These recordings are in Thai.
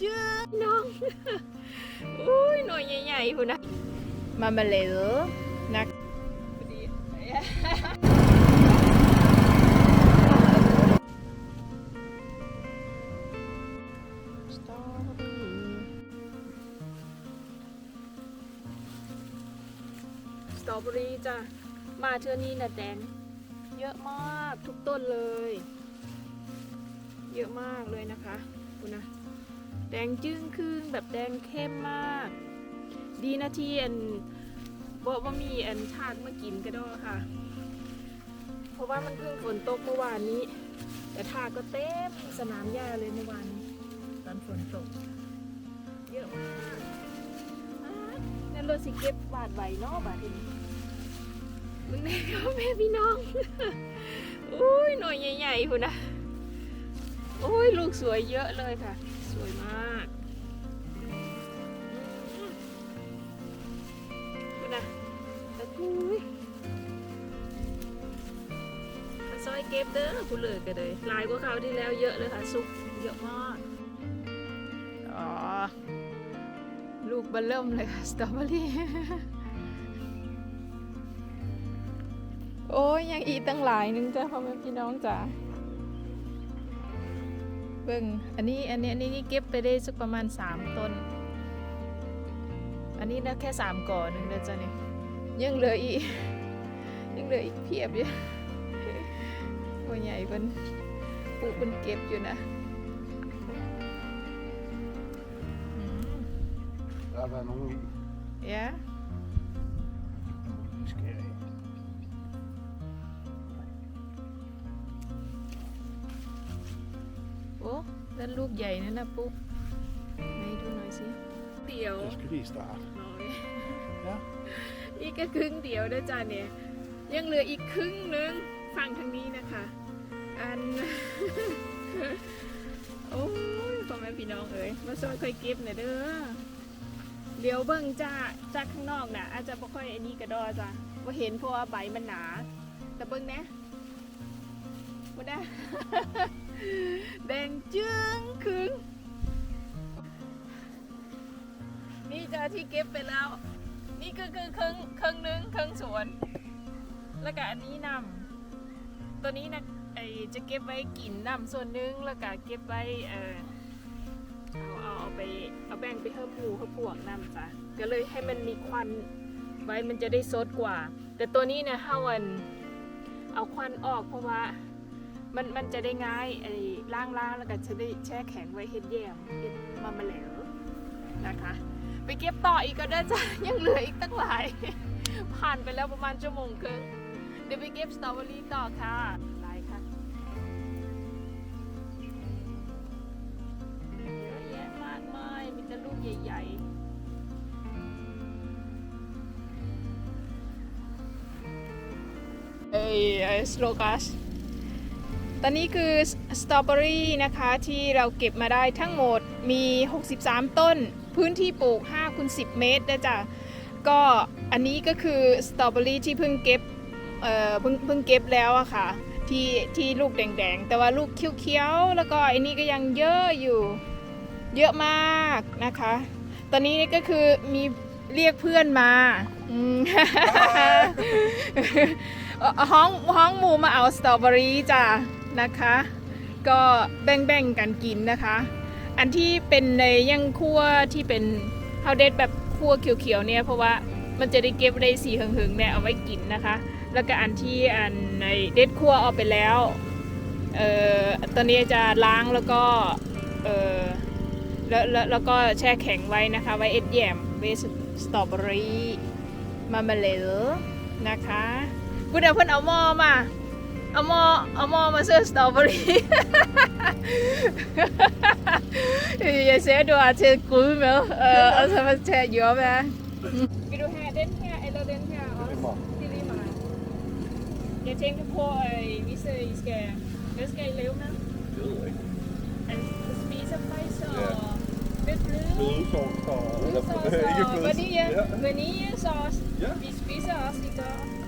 จื้อน้องอุ้ยหน่อยใหญ่ๆคุณนะมามาเลยนักสตรอเบอรี่สตรอเบอรี่จ้ะมาเทื่อนี้นะแดงเยอะมากทุกต้นเลย เยอะมากเลยนะคะคุณนะ แดงจึ้งครึ่งแบบแดงเข้มมาก ดีนะที่อันบอกว่ามีอันชาติมากินก็ได้ค่ะ เพราะว่ามันเพิ่งฝนตกเมื่อวานนี้ แต่ทาก็เต็มสนามหญ้าเลยเมื่อวานตอนฝนตก เยอะมากนั่นราสิเก็บบาดใบเนอกบาดทีนี้มึงได้ก็แม่พี่น้อง อุ้ยหน่อยใหญ่ๆคุณนะโอ้ยลูกสวยเยอะเลยค่ะ วยมากคุณนะตะกุยมาซอยเก็บเด้อคุณเลยกันเลยลายกว่าคราวที่แล้วเยอะเลยค่ะสุกเยอะมากอ๋อลูกเบลเริ่มเลยค่ะสตรอเบอรี่โอ้ยยังอีกตั้งหลายนึงจ้ะพ่อแม่พี่น้องจ้ะ เบิ่งอันนี้อันนี้อันนี้นี่เก็บไปได้สักประมาณสามต้น อันนี้นะแค่สามก่อหนึ่งเด้อจ้ะนี่ยังเหลืออีกยังเหลืออีกเพียบอยู่พ่อใหญ่เป็นปลูกเป็นเก็บอยู่นะอืม Daar อ้นั่นลูกใหญ่นั่นนะปุ๊ไหนดูหน่อยสิเดียว Dus Chris daar. น้อย Ja? อีกแค่ครึ่งเดียวนะจ๊ะเนี่ย ยังเหลืออีกครึ่งนึงฝั่งทางนี้นะคะ อัน โอ้ยพ่อแม่พี่น้องเอ๋ยมาซอยค่อยเก็บหน่อยเด้อเดี๋ยวเบิ่งจ้าจากข้างนอกน่ะ อาจจะไม่ค่อยอันนี้กระดอจ้ะว่าเห็นเพราะว่าใบมันหนา แต่เบิ่งนะมาได้ แดงจึ้งคึงนี่จ้าที่เก็บไปแล้ว นี่ก็คือครึ่งครึ่งหนึงครึ่งสวน แล้วก็อันนี้นำตัวนี้นะไอจะเก็บไว้กินนำส่วนหนึงแล้วก็เก็บไว้เออเอาเอาเอาไปเอาแบ่งไปเพิ่มหมูเพิ่มพวกนำจ้ะก็เลยให้มันมีควันไว้มันจะได้สดกว่า แต่ตัวนี้เนี่ยห้าวันเอาควันออกเพราะว่า มันมันจะได้ง่ายไอ้ล่างๆแล้วก็จะได้แช่แข็งไว้เฮ็ดแยมเฮ็ดมามาแล้วนะคะ ไปเก็บต่ออีกก็ได้จ้ะยังเหลืออีกตั้งหลาย ผ่านไปแล้วประมาณชั่วโมงครึ่งเดี๋ยวไปเก็บสตรอเบอรี่ต่อค่ะไปค่ะเยอะแยะมากมายมีแต่ลูกใหญ่ๆเอ้ยสโลกัส ตอนนี้คือสตรอเบอรี่นะคะที่เราเก็บมาได้ทั้งหมดมี 63 ต้น พื้นที่ปลูก5คูณ10 เมตรนะจ๊ะก็อันนี้ก็คือสตรอเบอรี่ที่เพิ่งเก็บเอ่อเพิ่งเพิ่งเก็บแล้วอะค่ะที่ที่ลูกแดงๆ แต่ว่าลูกเขียวๆ แล้วก็อันนี้ก็ยังเยอะอยู่เยอะมากนะคะ ตอนนี้นี่ก็คือมีเรียกเพื่อนมาอืมเอ่อห้องห้องหมูมาเอาสตรอเบอรี่จ้ะ นะคะ ก็แบ่งๆกันกินนะคะ อันที่เป็นในยังคั่วที่เป็นเฮาเด็ดแบบคั่วเขียวๆเนี่ยเพราะว่ามันจะได้เก็บได้สีหึงๆเนี่ยเอาไว้กินนะคะ แล้วก็อันที่อันในเด็ดคั่วเอาไปแล้วเอ่อตอนนี้จะล้างแล้วก็เอ่อแล้วแล้วแล้วก็แช่แข็งไว้นะคะ ไว้เอ็ดแยมไว้สตรอเบอรี่มามาเลอนะคะกูเดี๋ยวเพิ่นเอาหม้อมา I'm all, I'm all my sister, jeg ser, at du har taget gryde med, og, ja, og så var det taget job af. Vil du have den her eller den her også? Det er lige meget. Jeg tænker på, øh, at hvis I skal, hvad skal I lave med? Det ved jeg ikke. Altså, spiser fisk og ja. lidt bløde. Bløde sovs og... Bløde sovs og vanilje. Ja. Vi spiser også i går.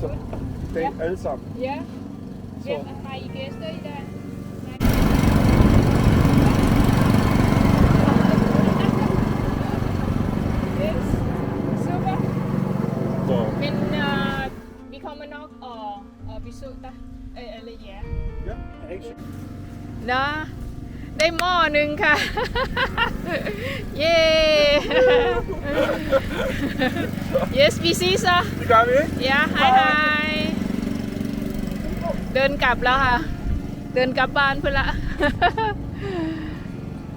så det er alle sammen. Ja. Hvem Så har I gæster i dag? Men øh, vi kommer nok og, og besøge dig. Øh, eller ja. ja, ikke så. นะ ได้หม้อหนึ่งค่ะ เย้ yes we see sir Det gør vi ikke. ยาไฮไฮเดินกลับแล้วค่ะ เดินกลับบ้านเพื่อนละ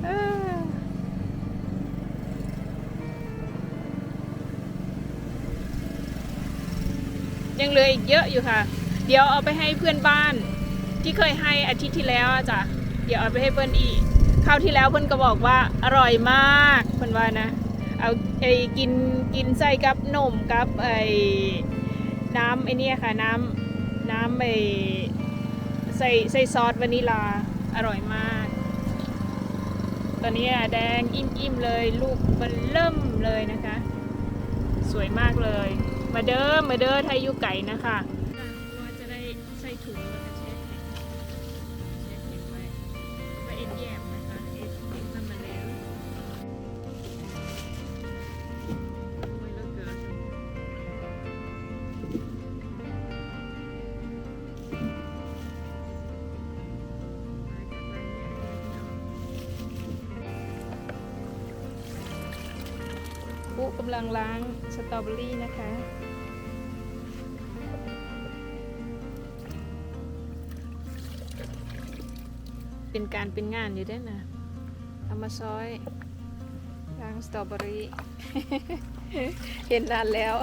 เออยังเหลืออีกเยอะอยู่ค่ะ เดี๋ยวเอาไปให้เพื่อนบ้านที่เคยให้อาทิตย์ที่แล้วอะจ้ะ เดี๋ยวเอาไปให้เพื่อนอีกคราวที่แล้วเพื่อนก็บอกว่าอร่อยมากเพื่อนว่านะเอาไอ้กินกินใส่กับนมกับไอ้น้ำไอ้เนี่ยค่ะน้ำน้ำไอ้ใส่ใส่ซอสวานิลาอร่อยมาก ตอนนี้อะแดงอิ่มๆเลยลูกมันเริ่มเลยนะคะ สวยมากเลย มาเด้อมาเด้อไทยยูไก่นะคะว่าจะได้ใส่ถุง กำลังล้างสตรอเบอรี่นะคะ เป็นการเป็นงานอยู่ด้วยนะเอามาซอยล้างสตรอเบอรี่ เห็นนานแล้ว